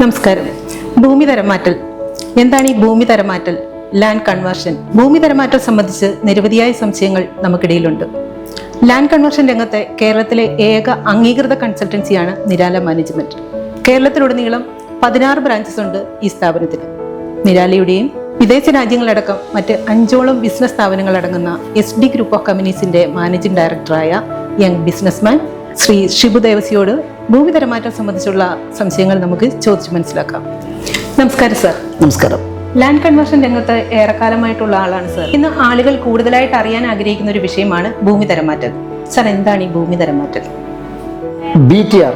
നമസ്കാരം. ഭൂമി തരംമാറ്റൽ. എന്താണ് ഈ ഭൂമി തരംമാറ്റൽ? Land conversion. ഭൂമി തരംമാറ്റം സംബന്ധിച്ച് നിരവധിയായ സംശയങ്ങൾ നമുക്കിടയിലുണ്ട്. ലാൻഡ് കൺവേർഷൻ രംഗത്തെ കേരളത്തിലെ ഏക അംഗീകൃത കൺസൾട്ടൻസിയാണ് നിരാല മാനേജ്മെന്റ്. കേരളത്തിലുടനീളം പതിനാറ് ബ്രാഞ്ചസ് ഉണ്ട് ഈ സ്ഥാപനത്തിന്. നിരാലയുടെയും വിദേശ രാജ്യങ്ങളടക്കം മറ്റ് അഞ്ചോളം ബിസിനസ് സ്ഥാപനങ്ങൾ അടങ്ങുന്ന എസ് ഡി ഗ്രൂപ്പ് ഓഫ് കമ്പനീസിന്റെ മാനേജിംഗ് ഡയറക്ടറായ യങ് ബിസിനസ്മാൻ ശ്രീ ഷിബു ദേവസിയോട് ഭൂമി തരമാറ്റം സംബന്ധിച്ചുള്ള സംശയങ്ങൾ നമുക്ക് ചോദിച്ചു മനസ്സിലാക്കാം. നമസ്കാരം സർ. നമസ്കാരം. ലാൻഡ് കൺവേർഷൻ രംഗത്ത് ഏറെക്കാലമായിട്ടുള്ള ആളാണ് സർ. ഇന്ന് ആളുകൾ കൂടുതലായിട്ട് അറിയാൻ ആഗ്രഹിക്കുന്ന ഒരു വിഷയമാണ് ഭൂമി തരമാറ്റം. സർ എന്താണ് ഈ ഭൂമി തരമാറ്റം? B T R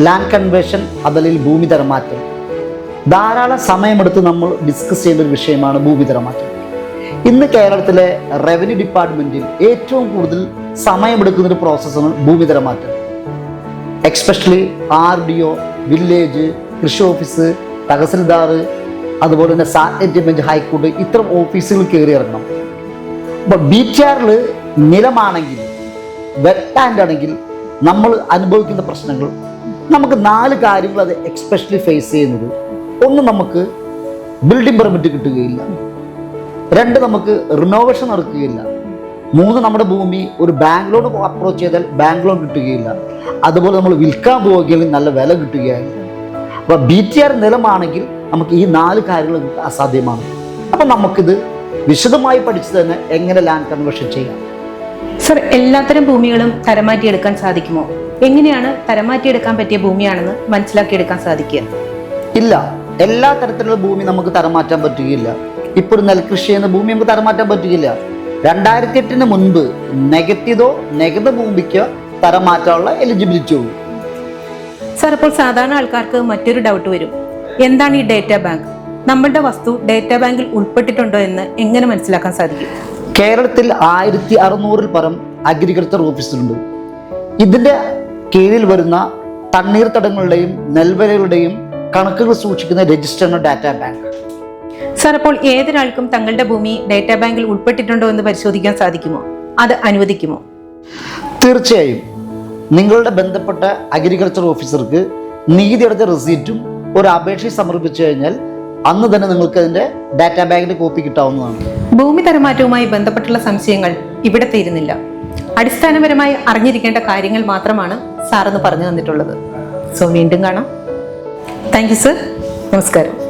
land conversion അതല്ലെങ്കിൽ ഭൂമി തരമാറ്റം. ധാരാളം സമയമെടുത്ത് നമ്മൾ ഡിസ്കസ് ചെയ്യുന്ന ഒരു വിഷയമാണ് ഭൂമി തരമാറ്റം. ഇന്ന് കേരളത്തിലെ റവന്യൂ ഡിപ്പാർട്ട്മെന്റിൽ ഏറ്റവും കൂടുതൽ സമയമെടുക്കുന്ന ഒരു പ്രോസസ്സാണ് ഭൂമിതര മാറ്റം. Especially R D O village കൃഷി ഓഫീസ് തഹസിൽദാർ അതുപോലെ തന്നെ സാറ്റലൈറ്റ് ബെഞ്ച് ഹൈക്കോർട്ട് ഇത്തരം ഓഫീസുകൾ കയറി ഇറങ്ങണം. അപ്പോൾ ബി ടി ആറിൽ നിലമാണെങ്കിൽ വെറ്റാൻഡ് ആണെങ്കിൽ നമ്മൾ അനുഭവിക്കുന്ന പ്രശ്നങ്ങൾ നമുക്ക് നാല് കാര്യങ്ങൾ അത് എക്സ്പെഷ്യലി ഫേസ് ചെയ്യുന്നത്. ഒന്ന് നമുക്ക് ബിൽഡിംഗ് പെർമിറ്റ് കിട്ടുകയില്ല. രണ്ട് നമുക്ക് റിനോവേഷൻ നടക്കുകയില്ല. മൂന്ന് നമ്മുടെ ഭൂമി ഒരു ബാങ്ക് ലോൺ അപ്രോച്ച് ചെയ്താൽ ബാങ്ക് ലോൺ കിട്ടുകയില്ല. അതുപോലെ നമ്മൾ വിൽക്കാൻ പോവുകയാണെങ്കിൽ നല്ല വില കിട്ടുകയായി അപ്പോൾ ബി ടി ആർ നിലമാണെങ്കിൽ നമുക്ക് ഈ നാല് കാര്യങ്ങൾ അസാധ്യമാണ്. അപ്പം നമുക്കിത് വിശദമായി പഠിച്ചു തന്നെ എങ്ങനെ ലാൻഡ് കൺവേർഷൻ ചെയ്യാം. സർ എല്ലാത്തരം ഭൂമികളും തരമാറ്റിയെടുക്കാൻ സാധിക്കുമോ? എങ്ങനെയാണ് തരമാറ്റിയെടുക്കാൻ പറ്റിയ ഭൂമിയാണെന്ന് മനസ്സിലാക്കിയെടുക്കാൻ സാധിക്കുക? ഇല്ല എല്ലാ തരത്തിലുള്ള ഭൂമി നമുക്ക് തരമാറ്റാൻ പറ്റുകയില്ല. ഇപ്പോൾ ഒരു നെൽകൃഷി ചെയ്യുന്ന ഭൂമി നമുക്ക് തരമാറ്റാൻ പറ്റുകയില്ല. രണ്ടായിരത്തി എട്ടിന് മുൻപ് നെഗറ്റീവോ നെഗറ്റീവ് ഭൂമിക്ക് തരം മാറ്റാനുള്ള എലിജിബിലിറ്റി ഉള്ളൂ. സർ അപ്പോൾ സാധാരണ ആൾക്കാർക്ക് മറ്റൊരു ഡൗട്ട് വരും. എന്താണ് ഈ ഡേറ്റ ബാങ്ക് നമ്മളുടെ വസ്തു ഡേറ്റ ബാങ്കിൽ ഉൾപ്പെട്ടിട്ടുണ്ടോ എന്ന് എങ്ങനെ മനസ്സിലാക്കാൻ സാധിക്കും? കേരളത്തിൽ ആയിരത്തി അറുന്നൂറിൽ പരം അഗ്രികൾച്ചർ ഓഫീസുണ്ട് ഇതിന്റെ കീഴിൽ വരുന്ന തണ്ണീർത്തടങ്ങളുടെയും നെൽവലകളുടെയും കണക്കുകൾ സൂക്ഷിക്കുന്ന രജിസ്റ്ററിന് ഡാറ്റ ബാങ്ക് സർ അപ്പോൾ ഏതൊരാൾക്കും തങ്ങളുടെ ഭൂമി ഡേറ്റ ബാങ്കിൽ ഉൾപ്പെട്ടിട്ടുണ്ടോ എന്ന് പരിശോധിക്കാൻ സാധിക്കുമോ? അത് അനുവദിക്കുമോ? തീർച്ചയായും. നിങ്ങളുടെ ബന്ധപ്പെട്ട അഗ്രികൾച്ചർ ഓഫീസർക്ക് നികുതി അടച്ച റെസീറ്റും ഒരു അപേക്ഷ സമർപ്പിച്ചു കഴിഞ്ഞാൽ അന്ന് തന്നെ നിങ്ങൾക്ക് അതിന്റെ ഡാറ്റാ ബാങ്കിന്റെ കോപ്പി കിട്ടാവുന്നതാണ്. ഭൂമി തരമാറ്റവുമായി ബന്ധപ്പെട്ടുള്ള സംശയങ്ങൾ ഇവിടെ തീരുന്നില്ല. അടിസ്ഥാനപരമായി അറിഞ്ഞിരിക്കേണ്ട കാര്യങ്ങൾ മാത്രമാണ് സാറെന്ന് പറഞ്ഞു തന്നിട്ടുള്ളത്. സോ വീണ്ടും കാണാം. താങ്ക് യു സർ നമസ്കാരം.